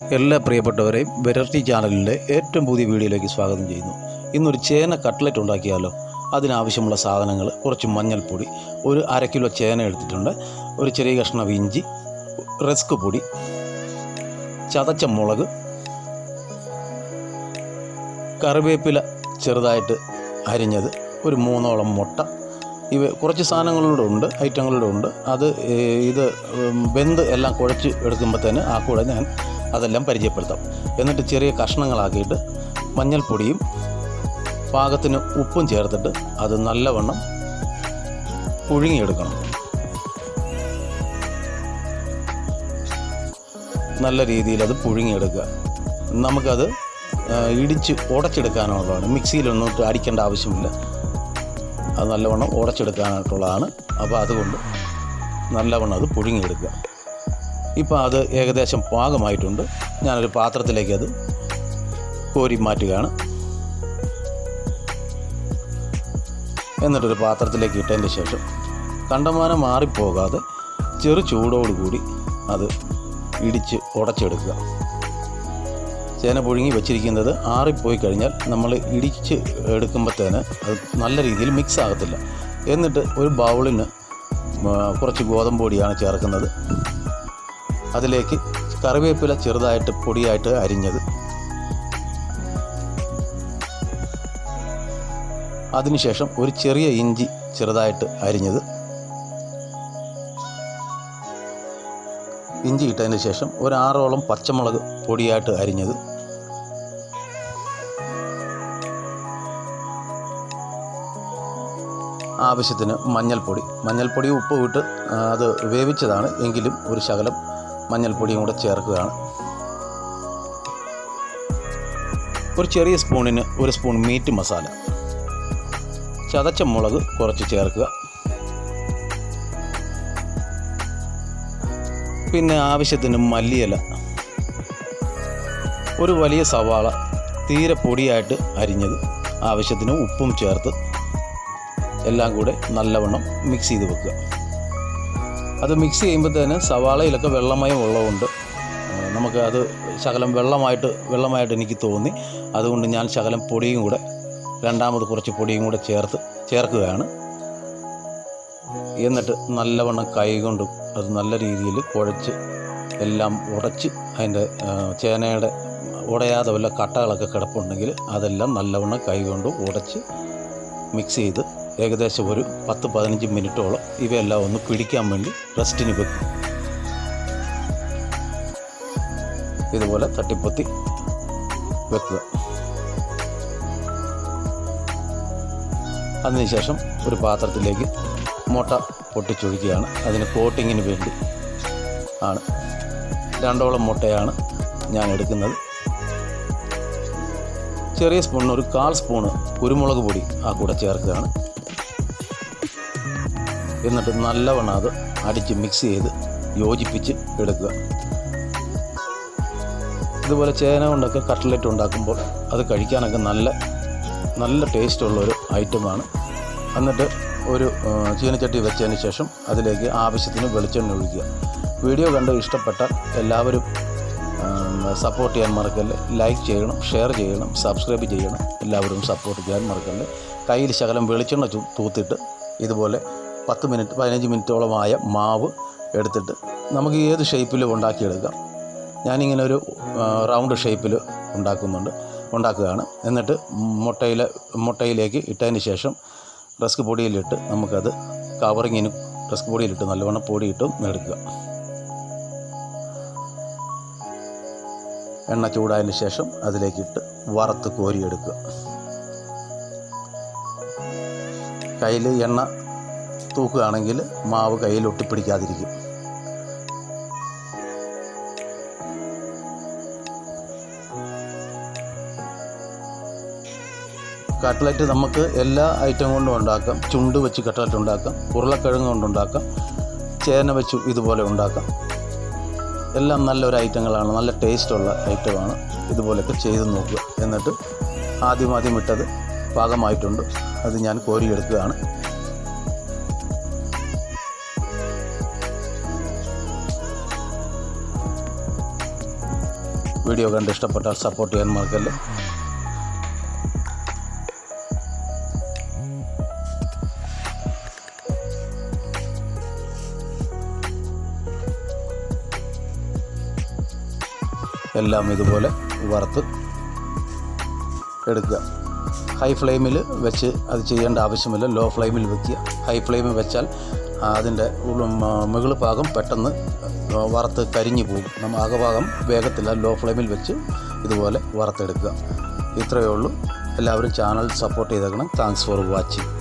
എല്ലാ പ്രിയപ്പെട്ടവരെയും വെറൈറ്റി ചാനലിന്റെ ഏറ്റവും പുതിയ വീഡിയോയിലേക്ക് സ്വാഗതം ചെയ്യുന്നു. ഇന്നൊരു ചേന കട്ട്ലറ്റ് ഉണ്ടാക്കിയാലോ? അതിനാവശ്യമുള്ള സാധനങ്ങൾ കുറച്ച് മഞ്ഞൾപ്പൊടി ഒരു അര കിലോ ചേന എടുത്തിട്ടുണ്ട് ഒരു ചെറിയ കഷ്ണം ഇഞ്ചി റസ്ക് പൊടി ചതച്ച മുളക് കറിവേപ്പില ചെറുതായിട്ട് അരിഞ്ഞത് ഒരു മൂന്നോളം മുട്ട ഇവ കുറച്ച് സാധനങ്ങളുടെ ഉണ്ട് ഐറ്റങ്ങളുടെ ഉണ്ട്. അത് ഇത് വെന്ത് എല്ലാം കുഴച്ച് എടുക്കുമ്പോൾ തന്നെ ആ കൂടെ ഞാൻ അതെല്ലാം പരിചയപ്പെടുത്താം. എന്നിട്ട് ചെറിയ കഷ്ണങ്ങളാക്കിയിട്ട് മഞ്ഞൾപ്പൊടിയും പാകത്തിന് ഉപ്പും ചേർത്തിട്ട് അത് നല്ലവണ്ണം പുഴുങ്ങിയെടുക്കണം. നല്ല രീതിയിൽ അത് പുഴുങ്ങിയെടുക്കുക. നമുക്കത് ഇടിച്ച് ഉടച്ചെടുക്കാനുള്ളതാണ്. മിക്സിയിലൊന്നും അടിക്കേണ്ട ആവശ്യമില്ല. അത് നല്ലവണ്ണം ഉടച്ചെടുക്കാനായിട്ടുള്ളതാണ്. അപ്പോൾ അതുകൊണ്ട് നല്ലവണ്ണം അത് പുഴുങ്ങിയെടുക്കുക. ഇപ്പോൾ അത് ഏകദേശം പാകമായിട്ടുണ്ട്. ഞാനൊരു പാത്രത്തിലേക്ക് അത് കോരി മാറ്റുകയാണ്. എന്നിട്ടൊരു പാത്രത്തിലേക്ക് ഇട്ടതിന് ശേഷം കണ്ടമാനം മാറിപ്പോകാതെ ചെറു ചൂടോടുകൂടി അത് ഇടിച്ച് ഉടച്ചെടുക്കുക. ചേന പുഴുങ്ങി വെച്ചിരിക്കുന്നത് ആറിപ്പോയി കഴിഞ്ഞാൽ നമ്മൾ ഇടിച്ച് എടുക്കുമ്പോഴത്തേന് അത് നല്ല രീതിയിൽ മിക്സ് ആകത്തില്ല. എന്നിട്ട് ഒരു ബൗളിന് കുറച്ച് ഗോതമ്പ് പൊടിയാണ് ചേർക്കുന്നത്. അതിലേക്ക് കറിവേപ്പില ചെറുതായിട്ട് പൊടിയായിട്ട് അരിഞ്ഞത്. അതിനുശേഷം ഒരു ചെറിയ ഇഞ്ചി ചെറുതായിട്ട് അരിഞ്ഞത്. ഇഞ്ചി ഇട്ടതിന് ശേഷം ഒരു ആറോളം പച്ചമുളക് പൊടിയായിട്ട് അരിഞ്ഞത്. ആവശ്യത്തിന് മഞ്ഞൾപ്പൊടി. മഞ്ഞൾപ്പൊടി ഉപ്പ് ഇട്ട് അത് വേവിച്ചതാണ്. എങ്കിലും ഒരു ശകലം മഞ്ഞൾപ്പൊടിയും കൂടെ ചേർക്കുകയാണ്. ഒരു ചെറിയ സ്പൂണിന് ഒരു സ്പൂൺ മീറ്റ് മസാല. ചതച്ച മുളക് കുറച്ച് ചേർക്കുക. പിന്നെ ആവശ്യത്തിന് മല്ലിയില. ഒരു വലിയ സവാള തീരെ പൊടിയായിട്ട് അരിഞ്ഞത്. ആവശ്യത്തിന് ഉപ്പും ചേർത്ത് എല്ലാം കൂടെ നല്ലവണ്ണം മിക്സ് ചെയ്ത് വെക്കുക. അത് മിക്സ് ചെയ്യുമ്പോൾ തന്നെ സവാളയിലൊക്കെ വെള്ളമയം ഉള്ളതുകൊണ്ട് നമുക്ക് അത് ശകലം വെള്ളമായിട്ട് വെള്ളമായിട്ട് എനിക്ക് തോന്നി. അതുകൊണ്ട് ഞാൻ ശകലം പൊടിയും കൂടെ രണ്ടാമത് കുറച്ച് പൊടിയും കൂടെ ചേർത്ത് ചേർക്കുകയാണ്. എന്നിട്ട് നല്ലവണ്ണം കൈകൊണ്ട് അത് നല്ല രീതിയിൽ കുഴച്ച് എല്ലാം ഉടച്ച് അതിന്റെ ചേനയുടെ ഉടയാതെ വല്ല കട്ടകളൊക്കെ കിടപ്പുണ്ടെങ്കിൽ അതെല്ലാം നല്ലവണ്ണം കൈകൊണ്ട് ഉടച്ച് മിക്സ് ചെയ്ത് ഏകദേശം ഒരു പത്ത് പതിനഞ്ച് മിനിറ്റോളം ഇവയെല്ലാം ഒന്ന് പിടിക്കാൻ വേണ്ടി റെസ്റ്റിന് വെക്കും. ഇതുപോലെ തട്ടിപ്പൊത്തി വെക്കുക. അതിനുശേഷം ഒരു പാത്രത്തിലേക്ക് മുട്ട പൊട്ടിച്ചൊഴിക്കുകയാണ്. അതിന് കോട്ടിങ്ങിന് വേണ്ടി ആണ്. രണ്ടോളം മുട്ടയാണ് ഞാൻ എടുക്കുന്നത്. ചെറിയ സ്പൂണിന് ഒരു കാൽ സ്പൂണ് കുരുമുളക് പൊടി ആ കൂടെ ചേർക്കുകയാണ്. എന്നിട്ട് നല്ലവണ്ണം അത് അടിച്ച് മിക്സ് ചെയ്ത് യോജിപ്പിച്ച് എടുക്കുക. ഇതുപോലെ ചേന കൊണ്ടൊക്കെ കട്ട്ലറ്റ് ഉണ്ടാക്കുമ്പോൾ അത് കഴിക്കാനൊക്കെ നല്ല നല്ല ടേസ്റ്റുള്ളൊരു ഐറ്റമാണ്. എന്നിട്ട് ഒരു ചീനച്ചട്ടി വെച്ചതിന് ശേഷം അതിലേക്ക് ആവശ്യത്തിന് വെളിച്ചെണ്ണ ഒഴിക്കുക. വീഡിയോ കണ്ട് ഇഷ്ടപ്പെട്ട എല്ലാവരും സപ്പോർട്ട് ചെയ്യാൻ മറക്കല്ല്? ലൈക്ക് ചെയ്യണം ഷെയർ ചെയ്യണം സബ്സ്ക്രൈബ് ചെയ്യണം. എല്ലാവരും സപ്പോർട്ട് ചെയ്യാൻ മറക്കല്ല്? കയ്യിൽ ശകലം വെളിച്ചെണ്ണ തൂത്തിട്ട് ഇതുപോലെ പത്ത് മിനിറ്റ് പതിനഞ്ച് മിനിറ്റോളമായ മാവ് എടുത്തിട്ട് നമുക്ക് ഏത് ഷേപ്പിലും ഉണ്ടാക്കിയെടുക്കാം. ഞാനിങ്ങനെ ഒരു റൗണ്ട് ഷേപ്പിൽ ഉണ്ടാക്കുന്നുണ്ട് ഉണ്ടാക്കുകയാണ്. എന്നിട്ട് മുട്ടയിൽ മുട്ടയിലേക്ക് ഇട്ടതിന് ശേഷം റസ്ക് പൊടിയിലിട്ട് നമുക്കത് കവറിങ്ങിന് റസ്ക് പൊടിയിലിട്ട് നല്ലവണ്ണം പൊടിയിട്ടും എടുക്കുക. എണ്ണ ചൂടായതിന് ശേഷം അതിലേക്കിട്ട് വറുത്ത് കോരിയെടുക്കുക. കയ്യിൽ എണ്ണ തൂക്കുകയാണെങ്കിൽ മാവ് കയ്യിൽ ഒട്ടിപ്പിടിക്കാതിരിക്കും. കട്ട്ലറ്റ് നമുക്ക് എല്ലാ ഐറ്റം കൊണ്ടും ഉണ്ടാക്കാം. ചുണ്ട് വെച്ച് കട്ട്ലറ്റ് ഉണ്ടാക്കാം. ഉരുളക്കിഴങ്ങ് കൊണ്ടുണ്ടാക്കാം ചേന വെച്ച് ഇതുപോലെ ഉണ്ടാക്കാം. എല്ലാം നല്ലൊരു ഐറ്റങ്ങളാണ്. നല്ല ടേസ്റ്റുള്ള ഐറ്റമാണ്. ഇതുപോലെയൊക്കെ ചെയ്ത് നോക്കുക. എന്നിട്ട് ആദ്യം ആദ്യം ഇട്ടത് പാകമായിട്ടുണ്ട്. അത് ഞാൻ കോരിയെടുക്കുകയാണ്. വീഡിയോ കണ്ട് ഇഷ്ടപ്പെട്ടാൽ സപ്പോർട്ട് ചെയ്യാൻ മറക്കല്ലേ. എല്ലാം ഇതുപോലെ വറുത്ത് എടുക്കുക. ഹൈ ഫ്ലെയിമിൽ വെച്ച് അത് ചെയ്യേണ്ട ആവശ്യമില്ല. ലോ ഫ്ലെയിമിൽ വെക്കുക. ഹൈ ഫ്ലെയിമിൽ വെച്ചാൽ അതിന്റെ മുകൾ ഭാഗം പെട്ടെന്ന് വറുത്ത് കരിഞ്ഞു പോകും. നമ്മൾ അകഭാഗം വേഗത്തില്ല ലോ ഫ്ലെയിമിൽ വെച്ച് ഇതുപോലെ വറുത്തെടുക്കുക. ഇത്രയേ ഉള്ളൂ. എല്ലാവരും ചാനൽ സപ്പോർട്ട് ചെയ്തേക്കണം. Thanks for watching.